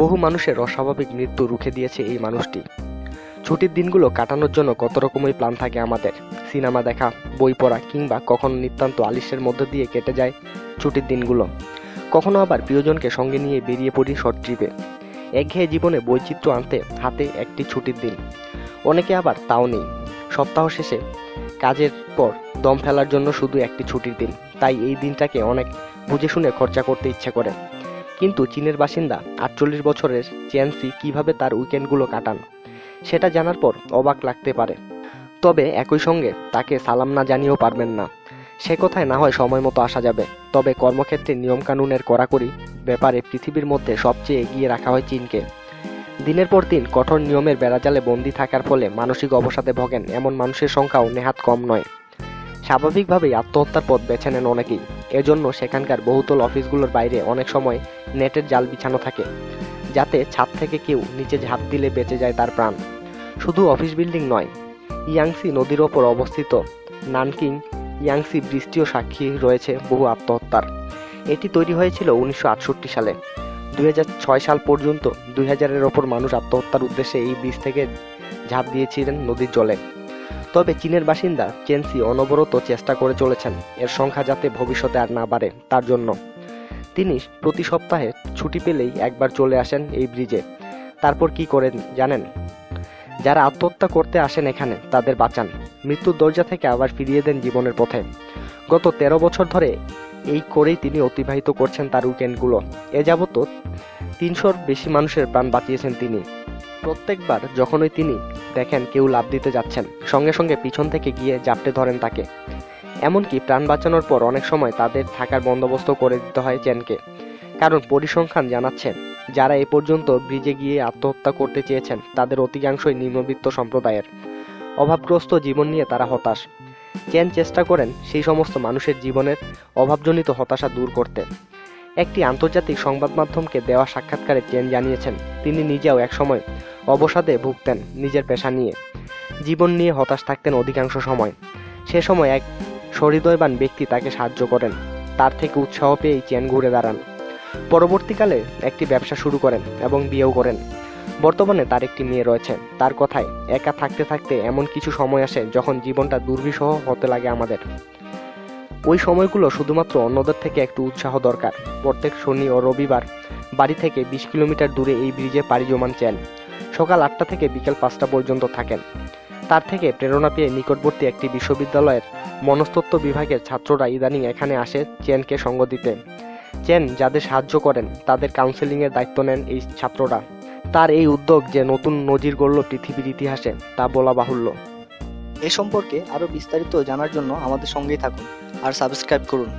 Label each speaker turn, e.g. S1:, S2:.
S1: বহু মানুষের অস্বাভাবিক মৃত্যু রুখে দিয়েছে এই মানুষটি। ছুটির দিনগুলো কাটানোর জন্য কত রকমই প্ল্যান থাকে আমাদের। সিনেমা দেখা, বই পড়া কিংবা কখনো নিতান্ত আলিশের মধ্য দিয়ে কেটে যায় ছুটির দিনগুলো। কখনো আবার প্রিয়জনকে সঙ্গে নিয়ে বেরিয়ে পড়ি শর্ট ট্রিপে। একঘেয়ে জীবনে বৈচিত্র্য আনতে হাতে একটি ছুটির দিন। অনেকে আবার তাও নেই। সপ্তাহ শেষে কাজের পর দম ফেলার জন্য শুধু একটি ছুটির দিন। তাই এই দিনটাকে অনেক বুঝে শুনে খরচা করতে ইচ্ছে করে। কিন্তু চীনের বাসিন্দা আটচল্লিশ বছরের চেন্সি কীভাবে তার উইকেন্ডগুলো কাটান, সেটা জানার পর অবাক লাগতে পারে। তবে একই সঙ্গে তাকে সালাম না জানিয়েও পারবেন না। সে কথায় না হয় সময় মতো আসা যাবে। তবে কর্মক্ষেত্রে নিয়মকানুনের কড়াকড়ি ব্যাপারে পৃথিবীর মধ্যে সবচেয়ে এগিয়ে রাখা হয় চীনকে। দিনের পর দিন কঠোর নিয়মের বেড়াজালে বন্দী থাকার ফলে মানসিক অবসাদে ভোগেন এমন মানুষের সংখ্যাও নেহাত কম নয়। স্বাভাবিকভাবেই আত্মহত্যার পথ বেছে নেন অনেকেই। এজন্য সেখানকার বহুতল অফিসগুলোর বাইরে অনেক সময় নেটের জাল বিছানো থাকে, যাতে ছাদ থেকে কেউ নিচে ঝাঁপ দিলে বেঁচে যায় তার প্রাণ। শুধু অফিস বিল্ডিং নয়, ইয়াংসি নদীর ওপর অবস্থিত নানকিং ইয়াংসি বৃষ্টিও সাক্ষী রয়েছে বহু আত্মহত্যার। এটি তৈরি হয়েছিল উনিশশো আটষট্টি সালে। দুই ছয় সাল পর্যন্ত দুই হাজারের ওপর মানুষ আত্মহত্যার উদ্দেশ্যে এই ব্রিজ থেকে ঝাঁপ দিয়েছিলেন নদীর জলে। তবে চীনের বাসিন্দা চেনসি অনবরত চেষ্টা করে চলেছেন। এর সংখ্যা যাতে ভবিষ্যতে আর না বাড়ে, তার জন্য। তিনি প্রতি সপ্তাহে ছুটি পেলেই একবার চলে আসেন এই ব্রিজে। তারপর কি করেন জানেন? যারা আত্মহত্যা করতে আসেন এখানে, তাদের বাঁচান। মৃত্যুর দরজা থেকে আবার ফিরিয়ে দেন জীবনের পথে। গত তেরো বছর ধরে এই করেই তিনি অতিবাহিত করছেন তার উইকেন্ডগুলো এ যাবত তিনশোর বেশি মানুষের প্রাণ বাঁচিয়েছেন তিনি। প্রত্যেকবার যখনই তিনি দেখেন কেউ লাভ দিতে যাচ্ছেন, সঙ্গে সঙ্গে পিছন থেকে গিয়ে জাপটে ধরেন তাকে। এমনকি প্রাণ বাঁচানোর পর অনেক সময় তাদের থাকার বন্দোবস্ত করে দিতে হয় চেনকে। কারণ পরিসংখ্যান জানাচ্ছেন যারা এ পর্যন্ত ব্রিজে গিয়ে আত্মহত্যা করতে চেয়েছেন, তাদের অধিকাংশই নিম্নবিত্ত সম্প্রদায়ের। অভাবগ্রস্ত জীবন নিয়ে তারা হতাশ। চেন চেষ্টা করেন সেই সমস্ত মানুষের জীবনের অভাবজনিত হতাশা দূর করতে। একটি আন্তর্জাতিক সংবাদ মাধ্যমকে দেওয়া সাক্ষাৎকারে চেন জানিয়েছেন, তিনি নিজেও একসময় অবসাদে ভুগতেন নিজের পেশা নিয়ে। জীবন নিয়ে হতাশ থাকতেন অধিকাংশ সময়। সে সময় এক সহৃদয়বান ব্যক্তি তাকে সাহায্য করেন। তার থেকে উৎসাহ পেয়েই চেন ঘুরে দাঁড়ান। পরবর্তীকালে একটি ব্যবসা শুরু করেন এবং বিয়েও করেন। বর্তমানে তার একটি মেয়ে রয়েছে। তার কথায়, একা থাকতে থাকতে এমন কিছু সময় আসে যখন জীবনটা দুর্বিষহ হতে লাগে আমাদের। ওই সময়গুলো শুধুমাত্র অন্যদের থেকে একটু উৎসাহ দরকার। প্রত্যেক শনি ও রবিবার বাড়ি থেকে বিশ কিলোমিটার দূরে এই ব্রিজে পাড়ি জমান চেন। সকাল আটটা থেকে বিকেল পাঁচটা পর্যন্ত থাকেন। তার থেকে প্রেরণা পেয়ে নিকটবর্তী একটি বিশ্ববিদ্যালয়ের মনস্তত্ত্ব বিভাগের ছাত্ররা ইদানিং এখানে আসে চেনকে সঙ্গ দিতে। চেন যাদের সাহায্য করেন, তাদের কাউন্সেলিংয়ের দায়িত্ব নেন এই ছাত্ররা। তার এই উদ্যোগ যে নতুন নজির গড়ল পৃথিবীর ইতিহাসে, তা বলা বাহুল্য।
S2: এ সম্পর্কে আরও বিস্তারিত জানার জন্য আমাদের সঙ্গেই থাকুন আর সাবস্ক্রাইব করুন।